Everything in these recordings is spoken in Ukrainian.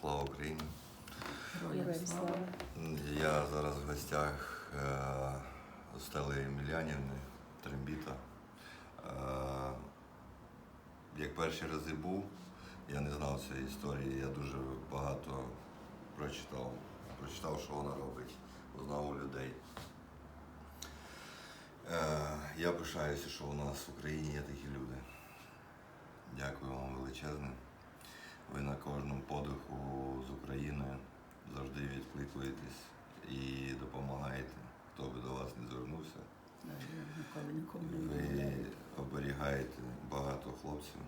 Слава Україні! Героям слава. Я зараз в гостях е, у Стели Емельянівни, Трембіта. Е, як перші рази був, я не знав цієї історії, я дуже багато прочитав. Прочитав, що вона робить, узнав у людей. Е, я пишаюся, що у нас в Україні є такі люди. Дякую вам величезне. Ви на кожному подиху з Україною завжди відкликуєтесь і допомагаєте, хто би до вас не звернувся. Не Ви оберігаєте багато хлопців,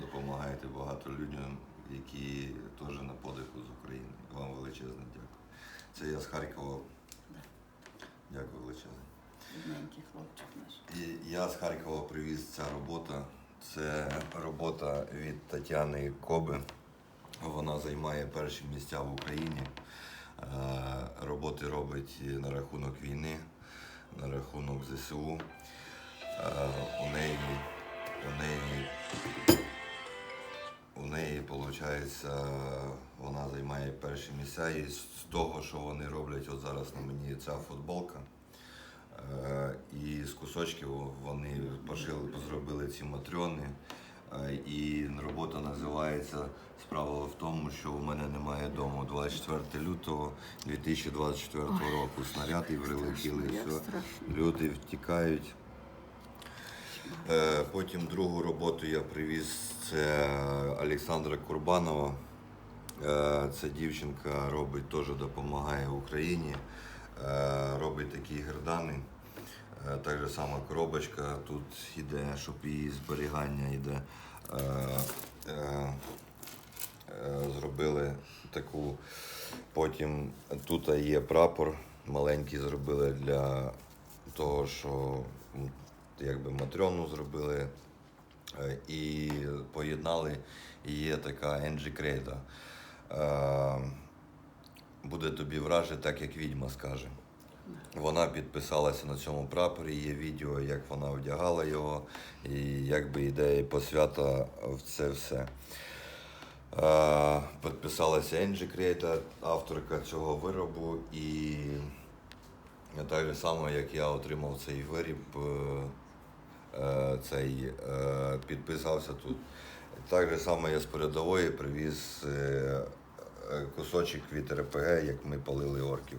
допомагаєте багато людям, які теж на подиху з України. Вам величезне дякую. Це я з Харкова. Дякую величезне. Бідненький хлопчик наш. І я з Харкова привіз ця робота. Це робота від Тетяни Коби. Вона займає перші місця в Україні. Е, Роботи робить на рахунок війни, на рахунок ЗСУ. Е, У неї, у неї, у неї, виходить, вона займає перші місця. І з того, що вони роблять, от зараз на мені ця футболка. Кусочків вони пошили, зробили ці матрьони. Е, І робота називається Справа в тому, що в мене немає дому 24 лютого 2024 року. Снаряди прилетіли, все. люди втікають. Е, Потім другу роботу я привіз. Це Олександра Курбанова. Е, Це дівчинка робить, теж допомагає Україні. Робить такі гердани. Е, Так же сама коробочка тут йде, щоб її зберігання йде. Е, е, Зробили таку. Потім тут є прапор маленький зробили для того, що якби матрьону зробили і поєднали. І є така Енджі Крейда. Буде тобі враже, так як відьма скаже. Вона підписалася на цьому прапорі, є відео, як вона вдягала його, і якби ідея посвята в це все. Підписалася Енджі Крейта, авторка цього виробу, і так само, як я отримав цей виріб, е, е, цей е, підписався тут. Так само я з передової привіз кусочок від РПГ, як ми палили орків.